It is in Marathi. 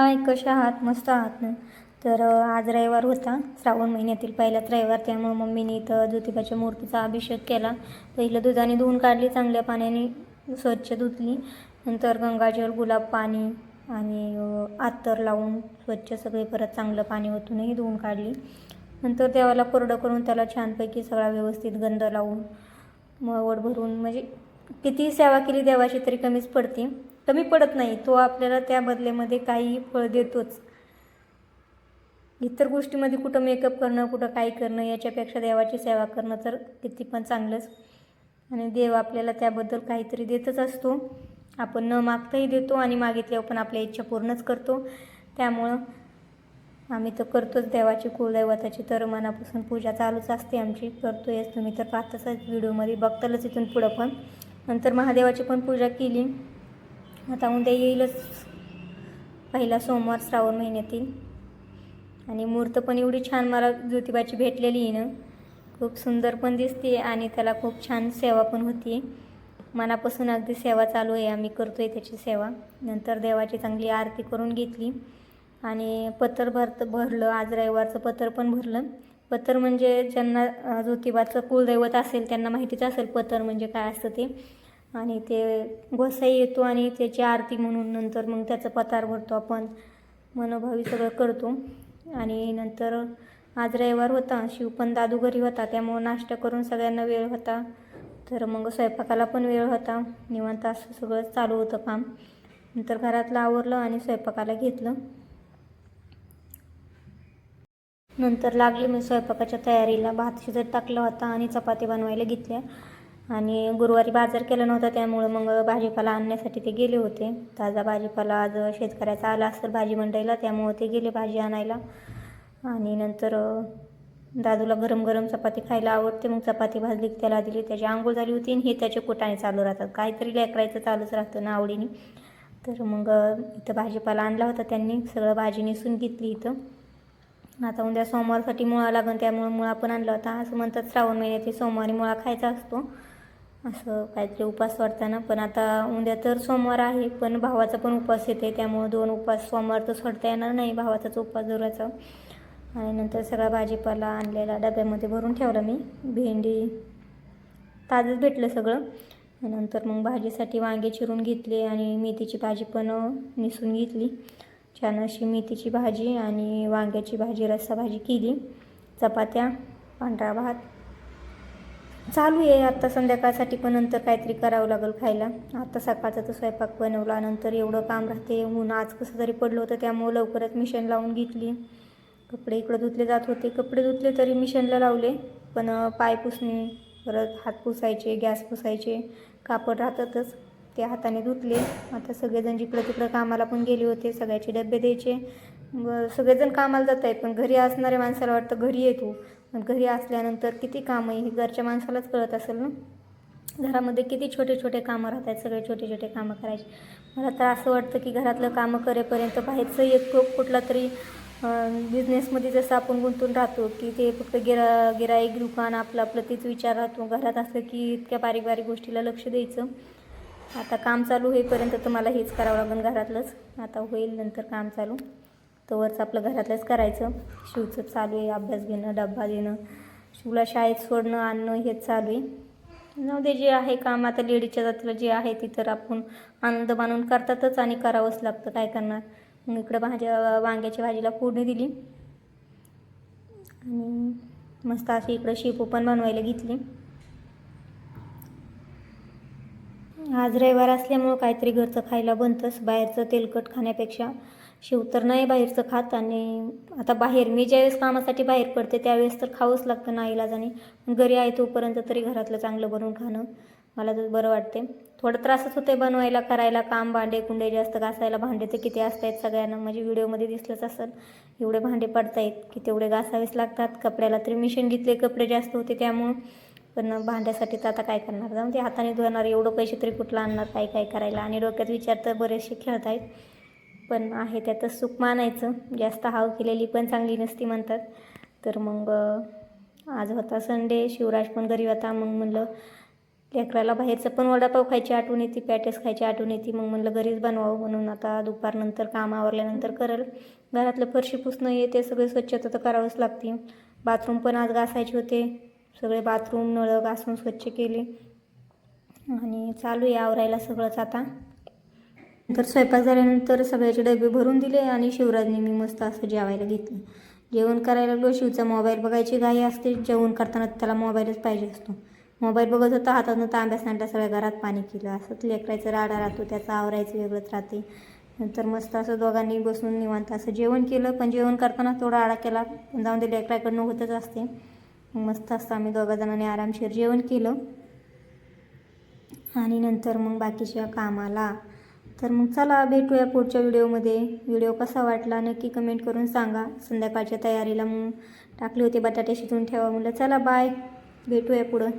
हाय कशा आहात? मस्त आहात ना? तर आज रविवार होता. श्रावण महिन्यातील पहिलाच रविवार. त्यामुळे मम्मीने इथं ज्योतिबाच्या मूर्तीचा अभिषेक केला. पहिलं दुधाने धुवून काढली चांगल्या पाण्याने स्वच्छ धुतली. नंतर गंगाजल गुलाब पाणी आणि आत्तर लावून स्वच्छ सगळे परत चांगलं पाणी ओतूनही धुवून काढली. नंतर देवाला कोरडं करून त्याला छानपैकी सगळा व्यवस्थित गंध लावून मळवड भरून म्हणजे कितीही सेवा केली देवाची तरी कमीच पडते. कमी पडत नाही. तो आपल्याला त्या बदल्यामध्ये काहीही फळ देतोच. इतर गोष्टीमध्ये कुठं मेकअप करणं कुठं काय करणं याच्यापेक्षा देवाची सेवा करणं तर किती पण चांगलंच. आणि देव आपल्याला त्याबद्दल काहीतरी देतच असतो. आपण न मागताही देतो आणि मागितल्यावर पण आपल्या इच्छा पूर्णच करतो. त्यामुळं आम्ही तर करतोच देवाची कुलदैवताची तर मनापासून पूजा चालूच असते आमची. करतोयच तुम्ही तर पाहताच व्हिडिओमध्ये बघतालच इथून पुढं पण. नंतर महादेवाची पण पूजा केली. आता उद्या येईलच. पहिला सोमवार श्रावण महिन्यातील. आणि मूर्त पण एवढी छान मला ज्योतिबाची भेटलेली आहे ना. खूप सुंदर पण दिसते आणि त्याला खूप छान सेवा पण होती मनापासून अगदी सेवा चालू आहे. आम्ही करतो आहे त्याची सेवा. नंतर देवाची चांगली आरती करून घेतली. आणि पत्र भरत भरलं. आज रविवारचं पत्र पण भरलं. पत्र म्हणजे ज्यांना ज्योतिबाचं कुलदैवत असेल त्यांना माहितीच असेल पत्र म्हणजे काय असतं ते. आणि ते गोसाई येतो आणि त्याची आरती म्हणून नंतर मग त्याचं पतार भरतो आपण. मनोभावी सगळं करतो. आणि नंतर आज रविवार होता. शिव पण दादू घरी होता. त्यामुळं नाश्ता करून सगळ्यांना वेळ होता. तर मग स्वयंपाकाला पण वेळ होता. निवांत असं सगळं चालू होतं काम. नंतर घरातलं आवरलं आणि स्वयंपाकाला घेतलं. नंतर लागले मी स्वयंपाकाच्या तयारीला. भात शिजत टाकला होता आणि चपाती बनवायला घेतल्या. आणि गुरुवारी बाजार केला नव्हता त्यामुळं मग भाजीपाला आणण्यासाठी ते गेले होते. ताजा भाजीपाला आज शेतकऱ्याचा आला असतं भाजी मंडईला त्यामुळं ते गेले भाजी आणायला. आणि नंतर दादूला गरम गरम चपाती खायला आवडते मग चपाती भाजली त्याला दिली. त्याची आंघोळ झाली होती आणि हे त्याचे कुटाणे चालू राहतात. काहीतरी लेकरायचं चालूच राहतं ना आवडीने. तर मग इथं भाजीपाला आणला होता त्यांनी. सगळं भाजी नेसून घेतली इथं. आता उद्या सोमवारसाठी मुळा लागन त्यामुळं मुळा पण आणला होता. असं म्हणतात श्रावण महिन्यात सोमवारी मुळा खायचा असतो. असं काहीतरी उपास वाढताना पण आता उद्या तर सोमवार आहे पण भावाचा पण उपास येते त्यामुळं दोन उपास सोमवार तर सोडता येणार नाही भावाचाच उपास धुराचा आणि नंतर सगळा भाजीपाला आणलेला डब्यामध्ये भरून ठेवला मी भेंडी ताजंच भेटलं सगळं. आणि नंतर मग भाजीसाठी वांगे चिरून घेतले आणि मेथीची भाजी पण निसून घेतली. छान अशी मेथीची भाजी आणि वांग्याची भाजी रस्सा भाजी केली. चपात्या पांढरा भात चालू आहे. आत्ता संध्याकाळसाठी पण नंतर काहीतरी करावं लागेल खायला. आता सकाळचा तर स्वयंपाक बनवला नंतर एवढं काम राहते. ऊन आज कसं तरी पडलं होतं त्यामुळं लवकरच मिशन लावून घेतली. कपडे इकडं धुतले जात होते. कपडे धुतले तरी मिशनला लावले पण पाय पुसणे परत हात पुसायचे गॅस पुसायचे कापड राहतातच. ते हाताने धुतले. आता सगळेजण जिकडं तिकडं कामाला पण गेले होते. सगळ्याचे डबे द्यायचे. व सगळेजण कामाला जात आहेत पण घरी असणाऱ्या माणसाला वाटतं घरी येतो पण घरी असल्यानंतर किती कामं आहे हे घरच्या माणसालाच कळत असेल ना? घरामध्ये किती छोटे छोटे कामं राहत आहेत सगळे छोटे छोटे कामं करायचे. मला तर असं वाटतं की घरातलं कामं करेपर्यंत बाहेरचं एक कुठला तरी बिझनेसमध्ये जसं आपण गुंतून राहतो की ते फक्त गिरा गिराईक दुकान आपलं आपलं तीच विचार राहतो. घरात असलं की इतक्या बारीक बारीक गोष्टीला लक्ष द्यायचं. आता काम चालू होईपर्यंत तर मला हेच करावं लागेल घरातलंच. आता होईल नंतर काम चालू. तोवरच आपलं घरातलंच करायचं. शिवचं चालू आहे अभ्यास घेणं डब्बा देणं. शिवला शाळेत सोडणं आणणं हेच चालू आहे. जाऊ दे जे आहे काम आता लेडीजच्या जातीला जे आहे ती तर आपण आनंद मानून करतातच आणि करावंच लागतं. काय करणार? मग इकडं भाज्या वांग्याच्या भाजीला फोडणी दिली. आणि मस्त अशी इकडं शेपू पण बनवायला घेतली. आज रविवार असल्यामुळं काहीतरी घरचं खायला बनतंच बाहेरचं तेलकट खाण्यापेक्षा. शिव तर नाही बाहेरचं खात आणि आता बाहेर मी ज्यावेळेस कामासाठी बाहेर पडते त्यावेळेस तर खावंच लागतं ना इलाजाने घरी आहे तोपर्यंत तरी घरातलं चांगलं बनवून खाणं मला तर बरं वाटते. थोडं त्रासच होते बनवायला करायला काम भांडे कुंडे जास्त घासायला. भांडे तर किती असतात सगळ्यांना. म्हणजे व्हिडिओमध्ये दिसलंच असेल एवढे भांडे पडतायत की तेवढे घासावेच लागतात. कपड्याला तरी मिशन घेतले कपडे जास्त होते त्यामुळं पण भांड्यासाठी तर आता काय करणार? जाऊन ते हाताने धुणार एवढं पैसे तरी कुठलं आणणार काय काय करायला? आणि डोक्यात विचार तर बरेचसे खेळत आहेत. पण आहे त्यातच सुख मानायचं. जास्त हाव केलेली पण चांगली नसती म्हणतात. तर मग आज होता संडे शिवराज पण घरी होता. मग म्हणलं लेकराला बाहेरचं पण वडापाव खायची आठवण येते पॅटेस खायची आठवण येते. मग म्हणलं घरीच बनवावं म्हणून आता दुपारनंतर काम आवरल्यानंतर करल. घरातलं फरशी पुसणं येते सगळे स्वच्छता तर करावंच लागते. बाथरूम पण आज घासायचे होते. सगळे बाथरूम नळं घासून स्वच्छ केले. आणि चालू आहे आवरायला सगळंच आता. तर स्वयंपाक झाल्यानंतर सगळ्याचे डबे भरून दिले आणि शिवराजने मी मस्त असं जेवायला घेतलं. जेवण करायला लागलो शिवचा मोबाईल बघायची घाई असते. जेवण करताना त्याला मोबाईलच पाहिजे असतो. मोबाईल बघत होता हातातनं तांब्या सांडल्या सगळ्या घरात पाणी केलं. असंच लेकरायचं राडा राहतो त्याचं आवरायचं वेगळंच राहते. नंतर मस्त असं दोघांनी बसून निवांत असं जेवण केलं. पण जेवण करताना थोडा आडा केला. पण जाऊन ते लेकराकडनं होतच असते. मस्त असतं आम्ही दोघा जणांनी आरामशीर जेवण केलं. आणि नंतर मग बाकीच्या कामाला. तर मग चला भेटूया पुढच्या व्हिडिओमध्ये. व्हिडिओ कसा वाटला नक्की कमेंट करून सांगा. संध्याकाळच्या तयारीला मग टाकले होते बटाटे शिजवून ठेवा म्हणलं. चला बाय भेटूया पुढं.